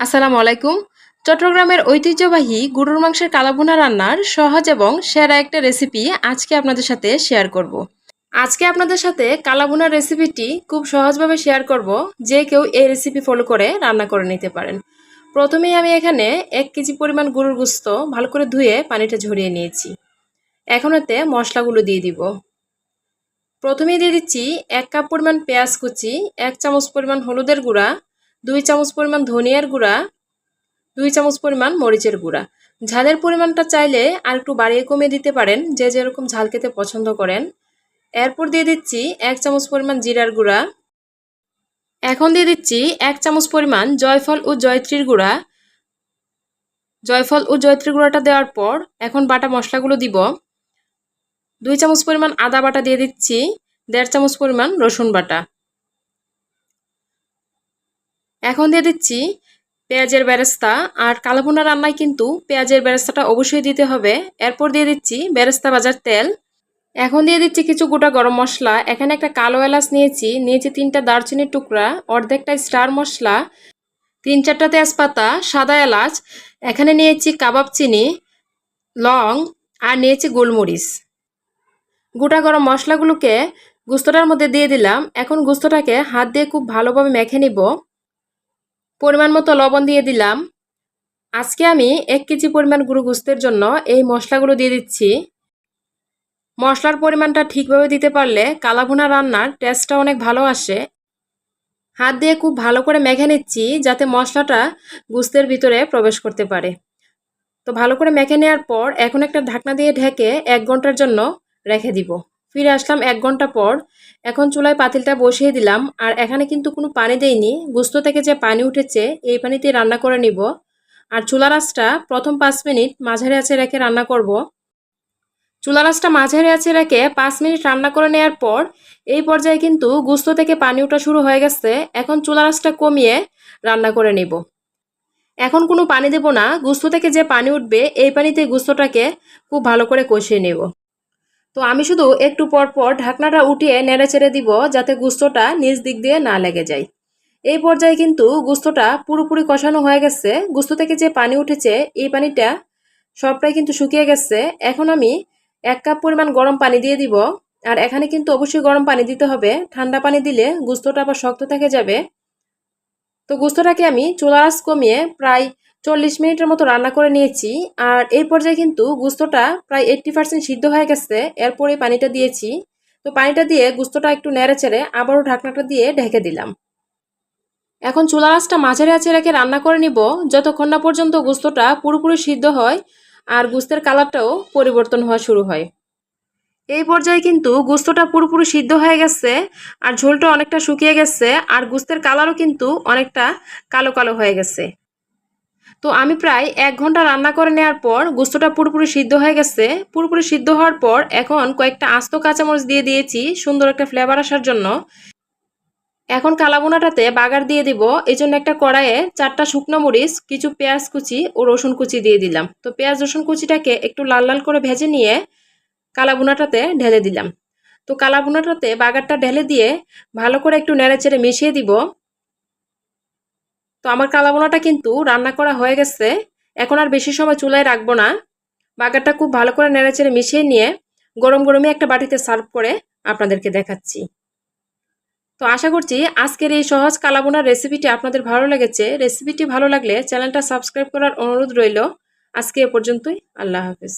আসসালামু আলাইকুম। চট্টগ্রামের ঐতিহ্যবাহী গরুর মাংসের কালাভুনা রান্নার সহজ এবং সেরা একটা রেসিপি আজকে আপনাদের সাথে শেয়ার করব। আজকে আপনাদের সাথে কালাভুনার রেসিপিটি খুব সহজভাবে শেয়ার করব। যে কেউ এই রেসিপি ফলো করে রান্না করে নিতে পারেন। প্রথমেই আমি এখানে এক কেজি পরিমাণ গরুর গুস্ত ভালো করে ধুয়ে পানিটা ঝরিয়ে নিয়েছি। এখন এতে মশলাগুলো দিয়ে দিব। প্রথমেই দিয়ে দিচ্ছি এক কাপ পরিমাণ পেঁয়াজ কুচি, এক চামচ পরিমাণ হলুদের গুঁড়া দুই চামচ পরিমাণ ধনিয়ার গুঁড়া, দুই চামচ পরিমাণ মরিচের গুঁড়া। ঝালের পরিমাণটা চাইলে আর একটু বাড়িয়ে কমিয়ে দিতে পারেন, যে যেরকম ঝাল খেতে পছন্দ করেন। এরপর দিয়ে দিচ্ছি এক চামচ পরিমাণ জিরার গুঁড়া। এখন দিয়ে দিচ্ছি এক চামচ পরিমাণ জয়ফল ও জয়ত্রীর গুঁড়া। জয়ফল ও জয়ত্রী গুঁড়াটা দেওয়ার পর এখন বাটা মশলাগুলো দিব। দুই চামচ পরিমাণ আদা বাটা দিয়ে দিচ্ছি, দেড় চামচ পরিমাণ রসুন বাটা। এখন দিয়ে দিচ্ছি পেঁয়াজের বেরেস্তা আর কালাভুনা রান্নায় কিন্তু পেঁয়াজের বেরেস্তাটা অবশ্যই দিতে হবে। এরপর দিয়ে দিচ্ছি বেরেস্তা বাজার তেল। এখন দিয়ে দিচ্ছি কিছু গোটা গরম মশলা। এখানে একটা কালো এলাচ নিয়েছি। নিয়েছি তিনটা দারচিনির টুকরা, অর্ধেকটা স্টার মশলা, তিন চারটা তেজপাতা, সাদা এলাচ। এখানে নিয়েছি কাবাব চিনি, লং আর নিয়েছি গোলমরিচ। গোটা গরম মশলাগুলোকে গুস্তটার মধ্যে দিয়ে দিলাম। এখন গুস্তটাকে হাত দিয়ে খুব ভালোভাবে মেখে নিব। পরিমাণ মতো লবণ দিয়ে দিলাম। আজকে আমি এক কেজি পরিমাণ গুঁড়ো গুস্তের জন্য এই মশলাগুলো দিয়ে দিচ্ছি। মশলার পরিমাণটা ঠিকভাবে দিতে পারলে কালাভুনা রান্নার টেস্টটা অনেক ভালো আসে। হাত দিয়ে খুব ভালো করে মেখে নিচ্ছি যাতে মশলাটা গুস্তের ভিতরে প্রবেশ করতে পারে। তো ভালো করে মেখে নেওয়ার পর এখন একটা ঢাকনা দিয়ে ঢেকে এক ঘণ্টার জন্য রেখে দিব। ফিরে আসলাম এক ঘণ্টা পর। এখন চুলায় পাতিলটা বসিয়ে দিলাম আর এখানে কিন্তু কোনো পানি দেইনি। গুস্ত থেকে যে পানি উঠেছে, এই পানিতে রান্না করে নিব। আর চুলা রাসটা প্রথম পাঁচ মিনিট মাঝারি আছে রেখে রান্না করব। চুলা রাসটা মাঝারি আছে রেখে পাঁচ মিনিট রান্না করে নেওয়ার পর, এই পর্যায়ে কিন্তু গুস্ত থেকে পানি ওঠা শুরু হয়ে গেছে। এখন চুলা রাসটা কমিয়ে রান্না করে নিব। এখন কোনো পানি দেব না। গুস্ত থেকে যে পানি উঠবে, এই পানিতে গুস্তটাকে খুব ভালো করে কষিয়ে নেব। তো আমি শুধু একটু পর পর ঢাকনাটা উঠিয়ে নেড়ে ছেড়ে দিব যাতে গুস্তটা নিজ দিক দিয়ে না লেগে যায়। এই পর্যায়ে কিন্তু গুস্তটা পুরোপুরি কষানো হয়ে গেছে। গুস্ত থেকে যে পানি উঠেছে, এই পানিটা সবটাই কিন্তু শুকিয়ে গেছে। এখন আমি এক কাপ পরিমাণ গরম পানি দিয়ে দিব। আর এখানে কিন্তু অবশ্যই গরম পানি দিতে হবে। ঠান্ডা পানি দিলে গুস্তটা আবার শক্ত থেকে যাবে। তো গুস্তটাকে আমি চুলা কমিয়ে প্রায় চল্লিশ মিনিটের মতো রান্না করে নিয়েছি আর এই পর্যায়ে কিন্তু গুস্তটা প্রায় এইট্টি পার্সেন্ট সিদ্ধ হয়ে গেছে। এরপরে পানিটা দিয়েছি। তো পানিটা দিয়ে গুস্তটা একটু নেড়ে চেড়ে আবারও ঢাকনাটা দিয়ে ঢেকে দিলাম। এখন চুলা আঁচটা মাঝারি আছে রেখে রান্না করে নিব। যতক্ষণ না পর্যন্ত গুস্তটা পুরোপুরি সিদ্ধ হয় আর গুস্তের কালারটাও পরিবর্তন হওয়া শুরু হয়। এই পর্যায়ে কিন্তু গুস্তটা পুরোপুরি সিদ্ধ হয়ে গেছে আর ঝোলটা অনেকটা শুকিয়ে গেছে আর গুস্তের কালারও কিন্তু অনেকটা কালো কালো হয়ে গেছে। তো আমি প্রায় এক ঘণ্টা রান্না করে নেওয়ার পর গুস্তটা পুরোপুরি সিদ্ধ হয়ে গেছে। পুরোপুরি সিদ্ধ হওয়ার পর এখন কয়েকটা আস্ত কাঁচামরিচ দিয়ে দিয়েছি সুন্দর একটা ফ্লেভার আসার জন্য। এখন কালাবোনাটাতে বাগার দিয়ে দিব। এই জন্য একটা কড়াইয়ে চারটা শুকনো মরিচ, কিছু পেঁয়াজ কুচি ও রসুন কুচি দিয়ে দিলাম। তো পেঁয়াজ, রসুন কুচিটাকে একটু লাল লাল করে ভেজে নিয়ে কালাবোনাটাতে ঢেলে দিলাম। তো কালাবোনাটাতে বাগারটা ঢেলে দিয়ে ভালো করে একটু নেড়ে চেড়ে মিশিয়ে দিব। তো আমার কালাবোনাটা কিন্তু রান্না করা হয়ে গেছে। এখন আর বেশি সময় চুলায় রাখব না। বাগারটা খুব ভালো করে নেড়েচেড়ে মিশিয়ে নিয়ে গরম গরমে একটা বাটিতে সার্ভ করে আপনাদেরকে দেখাচ্ছি। তো আশা করছি আজকের এই সহজ কালাবোনার রেসিপিটি আপনাদের ভালো লেগেছে। রেসিপিটি ভালো লাগলে চ্যানেলটা সাবস্ক্রাইব করার অনুরোধ রইল। আজকে এ পর্যন্তই। আল্লাহ হাফিজ।